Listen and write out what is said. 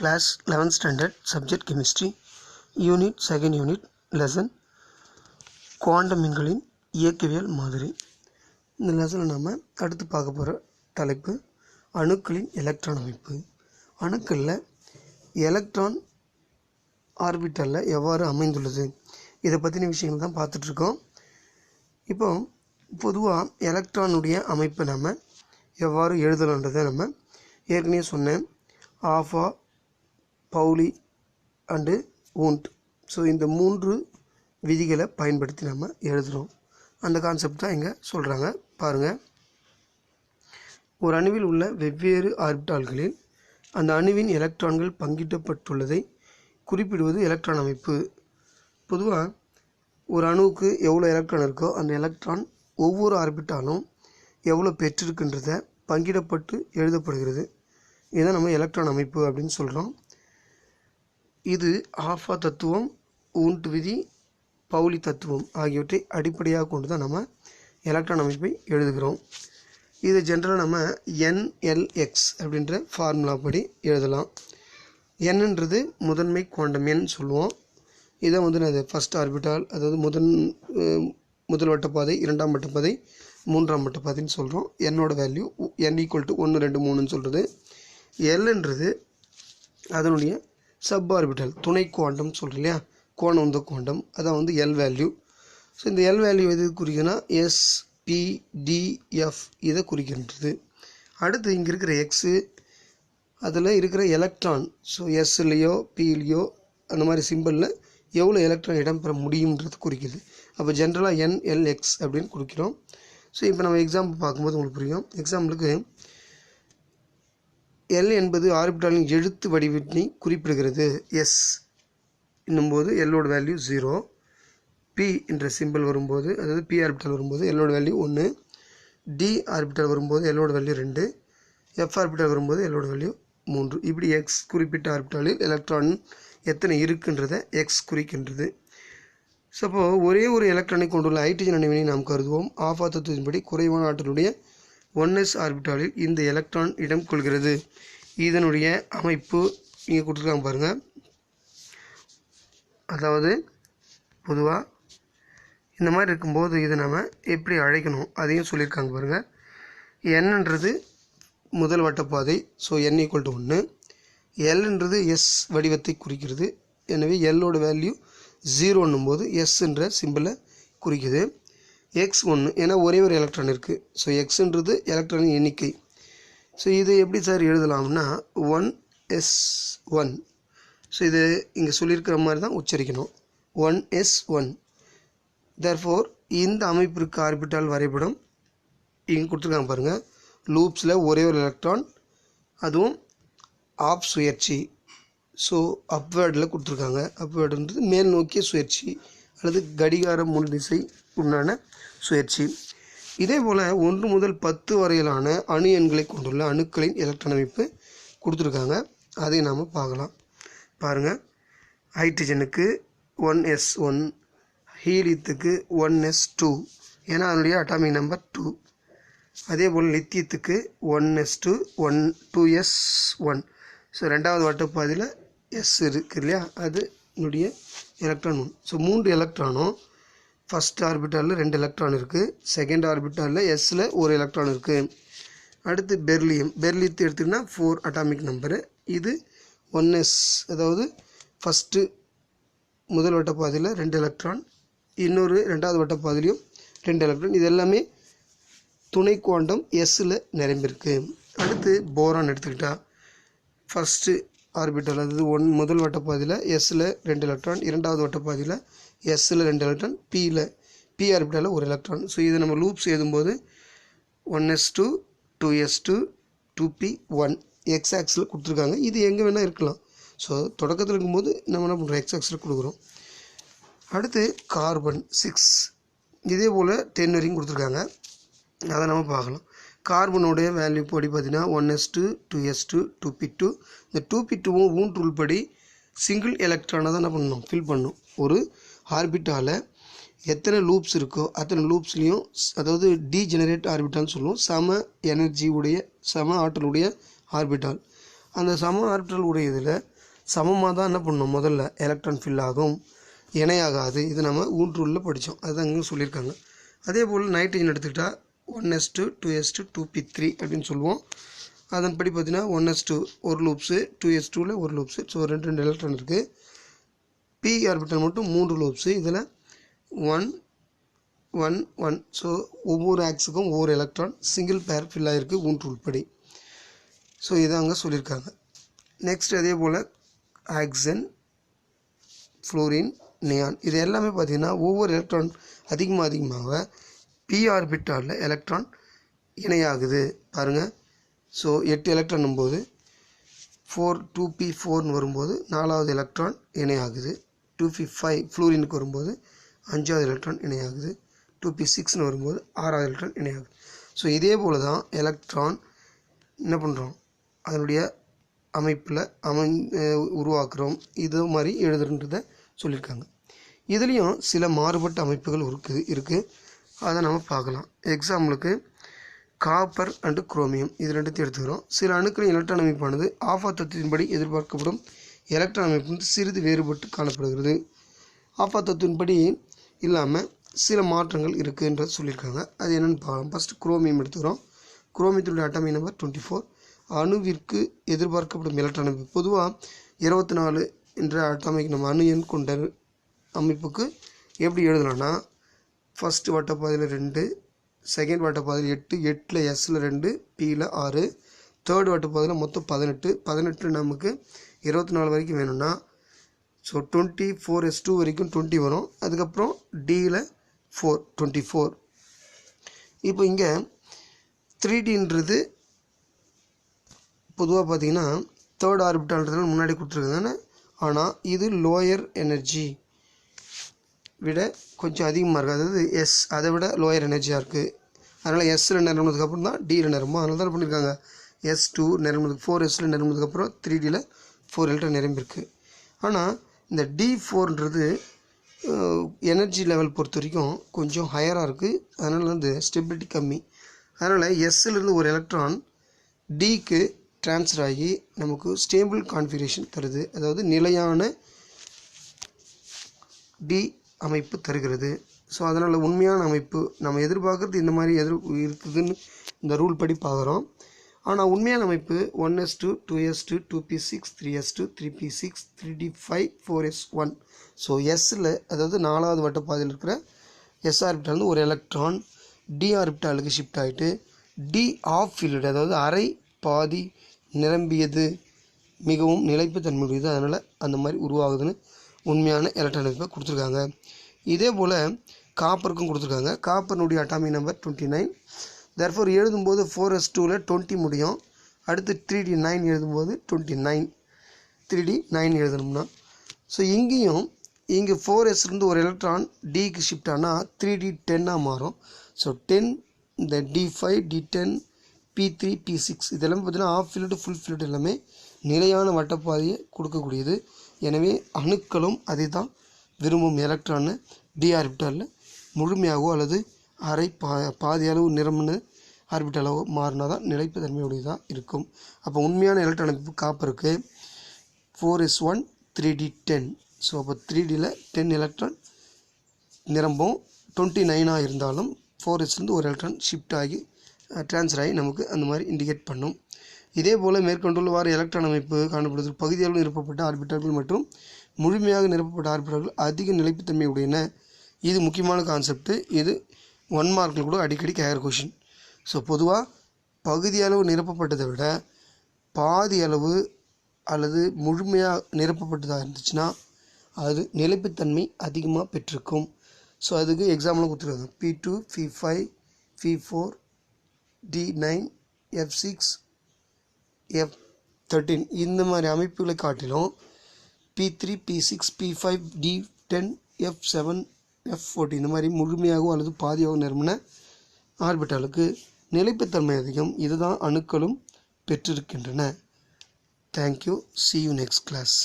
Class eleventh standard subject chemistry unit second unit lesson குவாண்டமின்களின் இயக்கவியல் மாதிரி. இந்த லெசனில் நம்ம அடுத்து பார்க்க போகிற தலைப்பு அணுக்களின் எலக்ட்ரான் அமைப்பு. அணுக்களில் எலக்ட்ரான் ஆர்பிட்டலில் எவ்வாறு அமைந்துள்ளது? இதை பற்றின விஷயங்கள் தான் பார்த்துட்ருக்கோம் இப்போ பொதுவாக எலக்ட்ரானுடைய அமைப்பை நம்ம எவ்வாறு எழுதலான்றதை நம்ம ஏற்கனவே சொன்னேன். Aufbau Pauli and Hund so இந்த மூன்று விதிகளை பயன்படுத்தி நம்ம எழுதுகிறோம் அந்த கான்செப்ட் தான் இங்கே சொல்கிறாங்க பாருங்கள் ஒரு அணுவில் உள்ள வெவ்வேறு ஆர்பிட்டால்களில் அந்த அணுவின் எலக்ட்ரான்கள் பங்கிடப்பட்டுள்ளதை குறிப்பிடுவது எலக்ட்ரான் அமைப்பு. பொதுவாக ஒரு அணுவுக்கு எவ்வளோ எலக்ட்ரான் இருக்கோ அந்த எலக்ட்ரான் ஒவ்வொரு ஆர்பிட்டாலும் எவ்வளோ பெற்றிருக்குன்றதை பங்கிடப்பட்டு எழுதப்படுகிறது. இதை நம்ம எலக்ட்ரான் அமைப்பு அப்படின்னு சொல்கிறோம் இது ஆஃபா தத்துவம் ஊண்ட் விதி பவுலி தத்துவம் ஆகியவற்றை அடிப்படையாக கொண்டு தான் நம்ம எலக்ட்ரான் அமைப்பை எழுதுகிறோம். இது ஜென்ரலாக நம்ம என்எல்எக்ஸ் அப்படின்ற ஃபார்முலா படி எழுதலாம். என்னன்றது முதன்மை குவாண்டம் எண் சொல்லுவோம். இதை வந்து அது ஃபஸ்ட் ஆர்பிட்டால் அதாவது முதன் முதல் வட்டப்பாதை இரண்டாம் வட்டப்பாதை மூன்றாம் வட்டப்பாதைன்னு சொல்கிறோம் என்னோட வேல்யூ என் ஈக்குவல் டு ஒன்று ரெண்டு மூணுன்னு சொல்கிறது எல்ன்றது அதனுடைய சப் ஆர்பிட்டல் துணை குவாண்டம் சொல்கிறோம் இல்லையா கோணம் வந்து குவாண்டம். அதான் வந்து எல் வேல்யூ ஸோ இந்த எல் வேல்யூ எது குறிக்கணும்னா எஸ் பி டிஎஃப் இதை குறிக்கின்றது. அடுத்து இங்கே இருக்கிற எக்ஸு அதில் இருக்கிற எலக்ட்ரான் ஸோ எஸ்லேயோ பிலேயோ அந்த மாதிரி சிம்பிளில் எவ்வளோ எலக்ட்ரான் இடம்பெற முடியுன்றது குறிக்குது. அப்போ ஜென்ரலாக என்எல்எக்ஸ் அப்படின்னு குறிக்கிறோம் ஸோ இப்போ நம்ம எக்ஸாம்பிள் பார்க்கும்போது உங்களுக்கு புரியும். எக்ஸாம்பிளுக்கு எல் என்பது ஆர்பிட்டாலின் எழுத்து வடிவத்தினை குறிப்பிடுகிறது. எஸ் என்னும்போது எல்லோட வேல்யூ ஜீரோ பி என்ற சிம்பிள் வரும்போது அதாவது பி ஆர்பிட்டல் வரும்போது எல்லோட வேல்யூ ஒன்று டி ஆர்பிட்டல் வரும்போது எல்லோட வேல்யூ ரெண்டு. எஃப் ஆர்பிட்டல் வரும்போது எல்லோட வேல்யூ மூன்று. இப்படி எக்ஸ் குறிப்பிட்ட ஆர்பிட்டாலில் எலக்ட்ரான் எத்தனை இருக்குன்றதை எக்ஸ் குறிக்கின்றது. ஸோ அப்போது ஒரே ஒரு எலக்ட்ரானை கொண்டுள்ள ஹைட்ரஜன் அணுவினை நாம் கருதுவோம். ஆஃபா தத்துவத்தின்படி குறைவான ஆற்றலுடைய ஒன் எஸ் ஆர்பிட்டாலில் இந்த எலக்ட்ரான் இடம் கொள்கிறது. இதனுடைய அமைப்பு இங்கே கொடுத்துருக்காங்க பாருங்கள் அதாவது பொதுவாக இந்த மாதிரி இருக்கும்போது இதை நம்ம எப்படி அழைக்கணும்? அதையும் சொல்லியிருக்காங்க பாருங்கள் என்னன்றது முதல் வட்டப்பாதை ஸோ என் ஈக்குவல் டு ஒன்று எல்ன்றது எஸ் வடிவத்தை குறிக்கிறது. எனவே எல்லோட வேல்யூ ஜீரோன்னும் போது எஸ்ன்ற சிம்பிளை குறிக்குது. எக்ஸ் ஒன்று ஏன்னா ஒரே ஒரு எலக்ட்ரான் இருக்குது ஸோ எக்ஸுன்றது எலக்ட்ரானின் எண்ணிக்கை. ஸோ இது எப்படி சார் எழுதலாம்னா ஒன் எஸ் ஒன் ஸோ இது இங்கே சொல்லியிருக்கிற மாதிரி தான் உச்சரிக்கணும். ஒன் எஸ் ஒன் தர்ஃபோர் இந்த அமைப்பிற்கு ஆர்பிட்டால் வரைபடம் இங்கே கொடுத்துருக்காங்க பாருங்கள் லூப்ஸில் ஒரே ஒரு எலக்ட்ரான் அதுவும் ஆஃப் சுயற்சி ஸோ அப்வேர்டில் கொடுத்துருக்காங்க. அப்வேர்டுன்றது மேல் நோக்கிய சுயற்சி அல்லது கடிகார முன் திசை உண்டான சுயற்சி. இதே போல் ஒன்று முதல் பத்து வரையிலான அணு எண்களை கொண்டுள்ள அணுக்களின் எலக்ட்ரான் அமைப்பு கொடுத்துருக்காங்க. அதை நாம் பார்க்கலாம். பாருங்கள் ஹைட்ரஜனுக்கு ஒன் எஸ் ஒன் ஹீலியத்துக்கு ஒன் எஸ் டூ ஏன்னா அதனுடைய அட்டாமிக் நம்பர் டூ. அதே போல் லித்தியத்துக்கு one S two one two S one. So ரெண்டாவது வட்டப்பாதையில் எஸ் இருக்குது இல்லையா? அது என்னுடைய எலக்ட்ரான் ஒன். ஸோ மூன்று எலக்ட்ரானும் ஃபஸ்ட் ஆர்பிட்டாலில் ரெண்டு எலக்ட்ரான் இருக்குது செகண்ட் ஆர்பிட்டாலில் எஸ்ஸில் ஒரு எலக்ட்ரான் இருக்குது அடுத்து பெர்லியம் பெர்லியத்தை எடுத்துக்கிட்டால் ஃபோர் அட்டாமிக் நம்பரு இது ஒன் எஸ் அதாவது ஃபஸ்ட்டு முதல் வட்டப்பாதையில் ரெண்டு எலக்ட்ரான் இன்னொரு ரெண்டாவது வட்டப்பாதையிலையும் ரெண்டு எலக்ட்ரான் இது எல்லாமே துணை குவாண்டம் எஸ்ஸில் நிரம்பியிருக்கு. அடுத்து போரான் எடுத்துக்கிட்டால் ஃபஸ்ட்டு ஆர்பிட்டல் அதாவது ஒன் முதல் வட்டப்பாதையில் எஸ்ஸில் ரெண்டு எலக்ட்ரான் இரண்டாவது வட்டப்பாதையில் எஸ்ஸில் ரெண்டு எலக்ட்ரான் பியில் பி ஆர்பிட்டலில் ஒரு எலக்ட்ரான் ஸோ இது நம்ம லூப்ஸ் எழுதும்போது one S two two S two two P one X axial கொடுத்துருக்காங்க. இது எங்கே வேணால் இருக்கலாம். ஸோ தொடக்கத்தில் இருக்கும்போது நம்ம என்ன பண்ணுறோம் எக்ஸ் ஆக்ஸில் கொடுக்குறோம். அடுத்து கார்பன் சிக்ஸ் இதே போல் டென் வரைக்கும் கொடுத்துருக்காங்க. அதை நம்ம பார்க்கலாம். கார்பனுடைய வேல்யூ படி பார்த்தீங்கன்னா one S two two S two two P two இந்த டூ பி டூவும் ஊன் ரூல் படி சிங்கிள் எலக்ட்ரானை தான் என்ன பண்ணணும்? ஃபில் பண்ணணும். ஒரு ஆர்பிட்டால் எத்தனை லூப்ஸ் இருக்கோ அத்தனை லூப்ஸ்லேயும் அதாவது டீஜெனரேட் ஆர்பிட்டால்னு சொல்லுவோம். சம எனர்ஜி உடைய சம ஆற்றலுடைய ஆர்பிட்டால் அந்த சம ஆர்பிட்டல் உடையதில் சமமாக தான் என்ன பண்ணணும்? முதல்ல எலக்ட்ரான் ஃபில் ஆகும். இணையாகாது. இது நம்ம ஊன்றூரில் படித்தோம் அதுதான் இங்கே சொல்லியிருக்காங்க. அதே போல் நைட்ரஜன் எடுத்துக்கிட்டால் one S two two S two two P three அப்படின்னு சொல்லுவோம். அதன்படி பார்த்தீங்கன்னா ஒன் எஸ் டூ ஒரு லூப்ஸு டூ எஸ் டூவில் ஒரு லூப்ஸு. ஸோ ரெண்டு ரெண்டு எலக்ட்ரான் இருக்குது பி ஆர்பிட்டல் மட்டும் மூன்று லூப்ஸு. இதில் ஒன் ஒன் ஒன் ஸோ ஒவ்வொரு ஆக்ஸுக்கும் ஒவ்வொரு எலக்ட்ரான் சிங்கிள் பேர் ஃபில் ஆகிருக்கு ஊன்று உள்படி. ஸோ இதை அங்கே சொல்லியிருக்காங்க. நெக்ஸ்ட் அதே போல் ஆக்சன் ஃப்ளோரின் நியான் இது எல்லாமே பார்த்திங்கன்னா ஒவ்வொரு எலக்ட்ரான் அதிகமாக அதிகமாக பி ஆர்பிட்டாலில் எலக்ட்ரான் இணையாகுது. பாருங்கள் ஸோ எட்டு எலக்ட்ரான் போது ஃபோர் டூ பி ஃபோர்னு வரும்போது நாலாவது எலக்ட்ரான் இணையாகுது. டூ பி ஃபைவ் ஃப்ளூரினுக்கு வரும்போது அஞ்சாவது எலக்ட்ரான் இணையாகுது. டூ பி சிக்ஸ்னு வரும்போது ஆறாவது எலக்ட்ரான் இணையாகுது. ஸோ இதே போல் தான் எலக்ட்ரான் என்ன பண்ணுறோம் அதனுடைய அமைப்பில் அமை உருவாக்குறோம். இது மாதிரி எழுதுன்றதை சொல்லியிருக்காங்க. இதுலேயும் சில மாறுபட்ட அமைப்புகள் இருக்குது இருக்குது அதை நம்ம பார்க்கலாம். எக்ஸாம்பிளுக்கு காப்பர் அண்டு குரோமியம் இது ரெண்டுத்தையும் எடுத்துக்கிறோம். சில அணுக்களின் எலக்ட்ரான் அமைப்பானது ஆஃபா தத்துவத்தின்படி எதிர்பார்க்கப்படும் எலக்ட்ரான் அமைப்பு வந்து சிறிது வேறுபட்டு காணப்படுகிறது. ஆஃபா தத்துவின்படி இல்லாமல் சில மாற்றங்கள் இருக்குன்றது சொல்லியிருக்காங்க. அது என்னென்னு பார்க்கலாம். ஃபஸ்ட்டு குரோமியம் எடுத்துக்கிறோம். குரோமியத்தினுடைய அட்டமை நம்பர் டுவெண்ட்டி ஃபோர் அணுவிற்கு எதிர்பார்க்கப்படும் எலக்ட்ரான் அமைப்பு. பொதுவாக இருபத்தி நாலு என்ற அட்டாமிக் நம்ம அணு எண் கொண்ட அமைப்புக்கு எப்படி எழுதலாம்னா ஃபஸ்ட்டு வட்டப்பாதையில் ரெண்டு செகண்ட் வட்டப்பாதையில் எட்டு எட்டில் எஸ்ஸில் ரெண்டு பியில் ஆறு தேர்ட் வட்டப்பாதையில் மொத்தம் பதினெட்டு. பதினெட்டு நமக்கு இருபத்தி நாலு வரைக்கும் வேணும்னா so twenty four S two வரைக்கும் டுவெண்ட்டி வரும். அதுக்கப்புறம் டியில் ஃபோர் டுவெண்ட்டி ஃபோர் இப்போ இங்கே த்ரீ டின்றது பொதுவாக பார்த்தீங்கன்னா தேர்ட் ஆர்பிட்டால்ன்றதுனால முன்னாடி கொடுத்துருக்குதானே ஆனால் இது லோயர் எனர்ஜி விட கொஞ்சம் அதிகமாக இருக்குது அதாவது எஸ் அதை விட லோயர் எனர்ஜியாக இருக்குது அதனால் எஸ்ஸில் நிரம்பினதுக்கப்புறம் தான் டியில் நிரம்பும். அதனால தான் பண்ணியிருக்காங்க எஸ் டூ நிரம்பினதுக்கு ஃபோர் எஸ்ஸில் நிரம்பினதுக்கப்புறம் த்ரீ டியில் ஃபோர் எல்ட்டர் நிரம்பியிருக்கு. ஆனால் இந்த டி ஃபோர்ன்றது எனர்ஜி லெவல் பொறுத்த வரைக்கும் கொஞ்சம் ஹையராக இருக்குது அதனால் வந்து ஸ்டெபிலிட்டி கம்மி. அதனால் எஸ்ஸிலிருந்து ஒரு எலக்ட்ரான் டிக்கு ட்ரான்ஸ்ஃபர் ஆகி நமக்கு ஸ்டேபிள் கான்ஃபிகரேஷன் தருது. அதாவது நிலையான டி அமைப்பு தருகிறது. ஸோ அதனால் உண்மையான அமைப்பு நம்ம எதிர்பார்க்குறது இந்த மாதிரி எதிர் இருக்குதுன்னு இந்த ரூல் படி பார்க்குறோம். ஆனால் உண்மையான அமைப்பு one S two two S two two P six three S two three P six three D five four S one so எஸ்ஸில் அதாவது நாலாவது வட்டப்பாதையில் இருக்கிற எஸ் ஆர்பிட்டால் ஒரு எலக்ட்ரான் டி ஆர்பிட்டாலுக்கு ஷிஃப்ட் ஆகிட்டு டி ஆஃப் ஃபீல்டு அதாவது அரை பாதி நிரம்பியது மிகவும் நிலைப்பு நிலைப்புத்தன்மையுடையது. அதனால் அந்த மாதிரி உருவாகுதுன்னு உண்மையான எலக்ட்ரான் அமைப்பை கொடுத்துருக்காங்க. இதே போல் காப்பருக்கும் கொடுத்துருக்காங்க. காப்பர்னுடைய atomic number twenty nine therefore எழுதும்போது ஃபோர் எஸ் டூவில் டுவெண்ட்டி முடியும். அடுத்து த்ரீ டி நைன் எழுதும்போது twenty nine three D nine எழுதணும்னா. ஸோ இங்கேயும் இங்கே ஃபோர் எஸ்லேருந்து ஒரு எலக்ட்ரான் டிக்கு ஷிஃப்ட் ஆனால் த்ரீ டி டென்னாக மாறும். ஸோ டென் இந்த D five D ten P three P six இதெல்லாம் பார்த்தீங்கன்னா ஆஃப் ஃபில்டு ஃபுல் ஃபில்டு எல்லாமே நிலையான வட்டப்பாதையை கொடுக்கக்கூடியது. எனவே அணுக்களும் அதை தான் விரும்பும் எலக்ட்ரானை டி ஆர்பிட்டாலில் முழுமையாகவோ அல்லது அரை பா பாதி அளவு நிரம்பின ஆர்பிட்டாலாவோ மாறினா தான் நிலைப்பு தன்மையுடையதாக இருக்கும். அப்போ உண்மையான எலக்ட்ரான் அமைப்பு காப்பருக்கு four S one three D ten so அப்போ த்ரீ டியில் டென் எலக்ட்ரான் நிரம்பும். டுவெண்ட்டி நைனாக இருந்தாலும் ஃபோர் எஸ்லேருந்து ஒரு எலக்ட்ரான் ஷிஃப்ட் ஆகி ட்ரான்ஸ்ஃபர் ஆகி நமக்கு அந்த மாதிரி இண்டிகேட் பண்ணும். இதே போல் மேற்கொண்டுள்ளவாறு எலக்ட்ரான் அமைப்பு காணப்படுவதற்கு பகுதியளவு நிரப்பப்பட்ட ஆர்பிட்டர்கள் மற்றும் முழுமையாக நிரப்பப்பட்ட ஆர்பிட்டர்கள் அதிக நிலைப்புத்தன்மை உடையன. இது முக்கியமான கான்செப்ட்டு இது ஒன் மார்க்கில் கூட அடிக்கடி கேர் கொஷின் ஸோ பொதுவாக பகுதியளவு நிரப்பப்பட்டதை விட பாதி அளவு அல்லது முழுமையாக நிரப்பப்பட்டதாக இருந்துச்சுன்னா அது நிலைப்புத்தன்மை அதிகமாக பெற்றிருக்கும். ஸோ அதுக்கு எக்ஸாம்பிளும் கொடுத்துருக்காங்க. P two P five P four D nine F six F thirteen இந்த மாதிரி அமைப்புகளை காட்டிலும் P three P six P five D ten F seven F fourteen இந்த மாதிரி முழுமையாகவோ அல்லது பாதியாகவோ நிரம்பின ஆர்பிட்டாலுக்கு நிலைப்புத்தன்மை அதிகம். இதுதான் அணுக்களும் பெற்றிருக்கின்றன. Thank you see you next class